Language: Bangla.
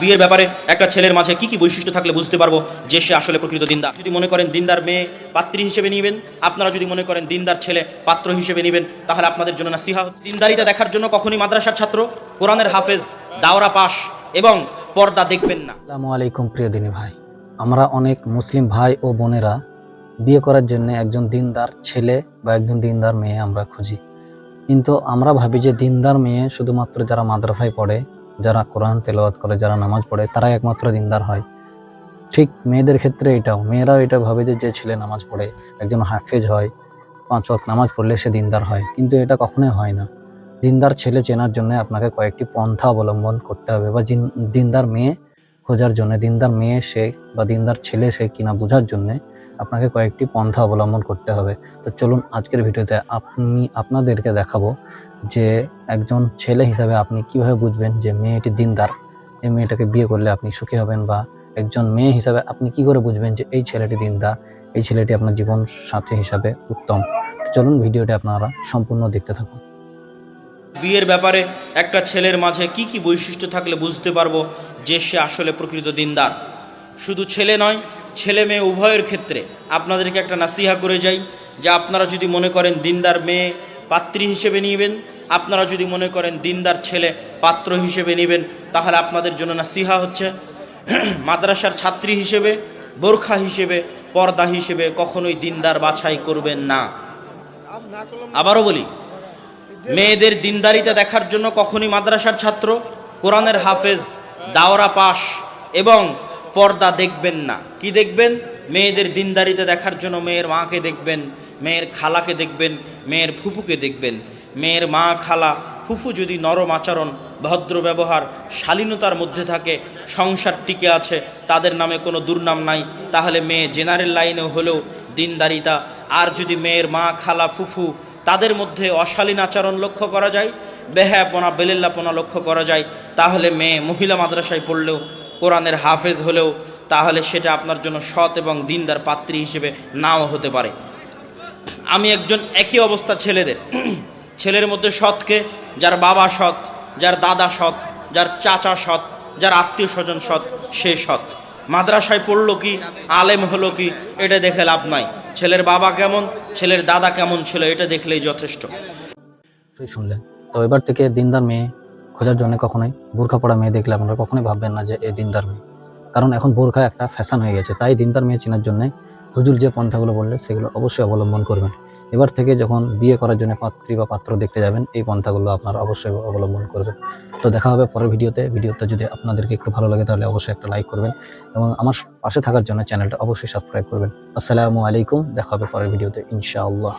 বিয়ের ব্যাপারে একটা ছেলের মাঝে কি কি বৈশিষ্ট্য থাকলে বুঝতে পারব যে সে আসলে প্রকৃত দিনদার? যদি মনে করেন দিনদার মেয়ে পাত্রী হিসেবে নেবেন, আপনারা যদি মনে করেন দিনদার ছেলে পাত্র হিসেবে নেবেন, তাহলে আপনাদের জন্য নাসিহা হচ্ছে। দিনদারিতা দেখার জন্য কখনই মাদ্রাসার ছাত্র, কোরআনের হাফেজ, দাওরা পাশ এবং পর্দা দেখবেন না। আসসালামু আলাইকুম প্রিয় দিনী ভাই। আমরা অনেক মুসলিম ভাই ও বোনেরা বিয়ে করার জন্য একজন দিনদার ছেলে বা একজন দিনদার মেয়ে আমরা খুঁজি। কিন্তু আমরা ভাবি যে দিনদার মেয়ে শুধুমাত্র যারা মাদ্রাসায় পড়ে যারা কোরআন তেলাওয়াত করে, যারা নামাজ পড়ে, তারাই একমাত্র দিনদার হয়। ঠিক মেয়েদের ক্ষেত্রে এটাও। মেয়েরাও এটা ভাবে যে যে ছেলে নামাজ পড়ে, একজন হাফেজ হয়, পাঁচ ওয়াক্ত নামাজ পড়লে সে দিনদার হয়। কিন্তু এটা কখনোই হয় না। দিনদার ছেলে চেনার জন্য আপনাকে কয়েকটি পন্থা অবলম্বন করতে হবে বা দিনদার মেয়ে খোঁজার জন্য, দিনদার মেয়ে সে বা দিনদার ছেলে সে কিনা বোঝার জন্য আপনাকে কয়েকটি পন্থা অবলম্বন করতে হবে। তো চলুন আজকের ভিডিওতে আপনি, আপনাদেরকে দেখাবো যে একজন ছেলে হিসাবে আপনি কীভাবে বুঝবেন যে মেয়েটি দিনদার। এই মেয়েটাকে বিয়ে করলে আপনি সুখী হবেন বা একজন মেয়ে হিসাবে আপনি কি করে বুঝবেন যে এই ছেলেটি দিনদার? এই ছেলেটি আপনার জীবন সাথী হিসাবে উত্তম। চলুন ভিডিওটি আপনারা সম্পূর্ণ দেখতে থাকুন। বিয়ের ব্যাপারে একটা ছেলের মাঝে কি কি বৈশিষ্ট্য থাকলে বুঝতে পারব যে সে আসলে প্রকৃত দিনদার? শুধু ছেলে নয় ছেলে মেয়ে উভয়ের ক্ষেত্রে আপনাদেরকে একটা নাসিহা করে যাই যে আপনারা যদি মনে করেন দিনদার মেয়ে পাত্রী হিসেবে নেবেন, আপনারা যদি মনে করেন দিনদার ছেলে পাত্র হিসেবে নেবেন, তাহলে আপনাদের জন্য নাসিহা হচ্ছে মাদ্রাসার ছাত্রী হিসেবে, বোরখা হিসেবে, পর্দা হিসেবে কখনোই দিনদার বাছাই করবেন না। আবারও বলি, মেয়েদের দিনদারিতা দেখার জন্য কখনই মাদ্রাসার ছাত্র, কোরআনের হাফেজ, দাওরা পাশ এবং পর্দা দেখবেন না। কি দেখবেন? মেয়েদের দিনদারিতে দেখার জন্য মেয়ের মাকে দেখবেন, মেয়ের খালাকে দেখবেন, মেয়ের ফুফুকে দেখবেন। মেয়ের মা, খালা, ফুফু যদি নরম আচরণ, ভদ্র ব্যবহার, শালীনতার মধ্যে থাকে, সংসার টিকে আছে, তাদের নামে কোনো দুর্নাম নাই, তাহলে মেয়ে জেনারেল লাইনে হলেও দিনদারিতা। আর যদি মেয়ের মা, খালা, ফুফু তাদের মধ্যে অশালীন আচরণ লক্ষ্য করা যায়, বেহায়াপনা, বেলেল্লাপনা লক্ষ্য করা যায়, তাহলে মেয়ে মহিলা মাদ্রাসায় পড়লেও কোরআনের হাফেজ হলেও তাহলে সেটা আপনার জন্য সৎ এবং দিনদার পাত্রী হিসেবে নাও হতে পারে। আমি একজন একই অবস্থা ছেলেদের। ছেলের মধ্যে সৎকে, যার বাবা সৎ, যার দাদা সৎ, যার চাচা সৎ, যার আত্মীয় স্বজন সৎ, সে সৎ। মাদ্রাসায় পড়ল কি, আলেম হলো কি, এটা দেখে লাভ নাই। ছেলের বাবা কেমন, ছেলের দাদা কেমন ছিল, এটা দেখলেই যথেষ্ট। শুনলেন। তো এবার থেকে দিনদার মেয়ে খোঁজার জন্য কখনোই বোরখা পড়া মেয়ে দেখলে আপনারা কখনোই ভাববেন না যে এ দিনদার মেয়ে। কারণ এখন বোরখা একটা ফ্যাশন হয়ে গেছে, তাই দিনদার মেয়ে চেনার জন্যে হুজুর যে পন্থাগুলো বললে সেগুলো অবশ্যই অবলম্বন করবেন। এবার থেকে যখন বিয়ে করার জন্য পাত্রী বা পাত্র দেখতে যাবেন, এই পন্থাগুলো আপনারা অবশ্যই অবলম্বন করবেন। তো দেখা হবে পরের ভিডিওতে। ভিডিওটা যদি আপনাদেরকে একটু ভালো লাগে তাহলে অবশ্যই একটা লাইক করবেন এবং আমার পাশে থাকার জন্য চ্যানেলটা অবশ্যই সাবস্ক্রাইব করবেন। আসসালামু আলাইকুম, দেখা হবে পরের ভিডিওতে, ইনশাআল্লাহ।